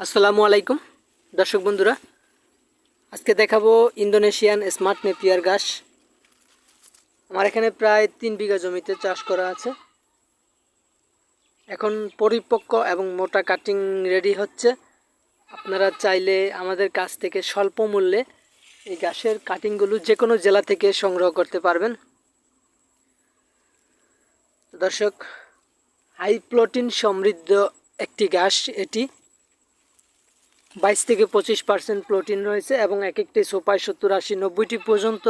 আসসালামু আলাইকুম, দর্শক বন্ধুরা। আজকে দেখাবো ইন্দোনেশিয়ান স্মার্ট নেপিয়ার ঘাস। আমার এখানে প্রায় তিন বিঘা জমিতে চাষ করা আছে। এখন পরিপক্ক এবং মোটা কাটিং রেডি হচ্ছে। আপনারা চাইলে আমাদের কাছ থেকে স্বল্প মূল্যে এই ঘাসের কাটিংগুলো যে কোনো জেলা থেকে সংগ্রহ করতে পারবেন। দর্শক, হাই প্রোটিন সমৃদ্ধ একটি ঘাস এটি। বাইশ থেকে পঁচিশ পার্সেন্ট প্রোটিন রয়েছে এবং এক একটি সোপায় সত্তর, আশি, নব্বইটি পর্যন্ত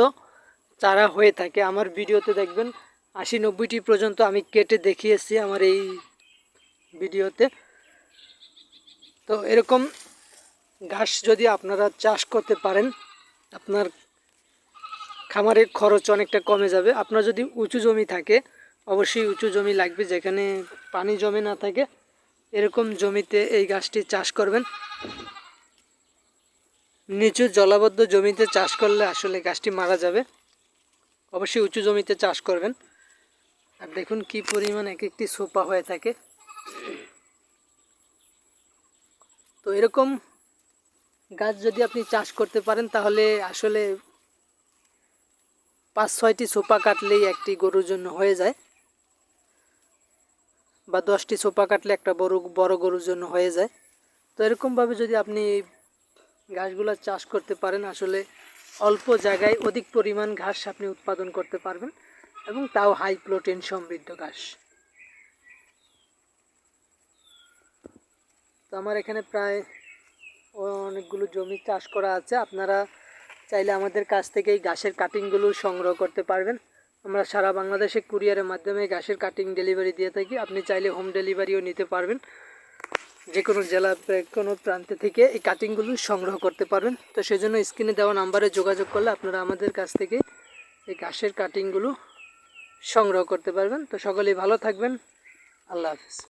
চারা হয়ে থাকে। আমার ভিডিওতে দেখবেন আশি, নব্বইটি পর্যন্ত আমি কেটে দেখিয়েছি আমার এই ভিডিওতে। তো এরকম ঘাস যদি আপনারা চাষ করতে পারেন, আপনার খামারের খরচ অনেকটা কমে যাবে। আপনার যদি উঁচু জমি থাকে, অবশ্যই উঁচু জমি লাগবে যেখানে পানি জমে না থাকে। এরকম জমিতে এই গাছটি চাষ করবেন। নিচু জলাবদ্ধ জমিতে চাষ করলে আসলে গাছটি মারা যাবে। অবশ্যই উঁচু জমিতে চাষ করবেন। আর দেখুন কি পরিমাণ এক একটি সোপা হয়ে থাকে। তো এরকম গাছ যদি আপনি চাষ করতে পারেন, তাহলে আসলে পাঁচ ছয়টি সোপা কাটলেই একটি গরুর জন্য হয়ে যায়। বা দশটি সোপা কাটলে একটা বড় বড় গরুর জন্য হয়ে যায়। তো এরকমভাবে যদি আপনি ঘাসগুলো চাষ করতে পারেন, আসলে অল্প জায়গায় অধিক পরিমাণ ঘাস আপনি উৎপাদন করতে পারবেন এবং তাও হাই প্রোটিন সমৃদ্ধ ঘাস। তো আমার এখানে প্রায় অনেকগুলো জমি চাষ করা আছে, আপনারা চাইলে আমাদের কাছ থেকে এই ঘাসের কাটিংগুলো সংগ্রহ করতে পারবেন। আমরা সারা বাংলাদেশে কুরিয়ারের মাধ্যমে ঘাসের কাটিং ডেলিভারি দিয়ে থাকি, আপনি চাইলে হোম ডেলিভারিও নিতে পারবেন। যে কোনো জেলা কোনো প্রান্তে থেকে এই কাটিংগুলো সংগ্রহ করতে পারবেন। তো সেই জন্য স্ক্রিনে দেওয়া নাম্বারে যোগাযোগ করলে আপনারা আমাদের কাছ থেকে এই ঘাসের কাটিংগুলো সংগ্রহ করতে পারবেন। তো সকলেই ভালো থাকবেন। আল্লাহ হাফিজ।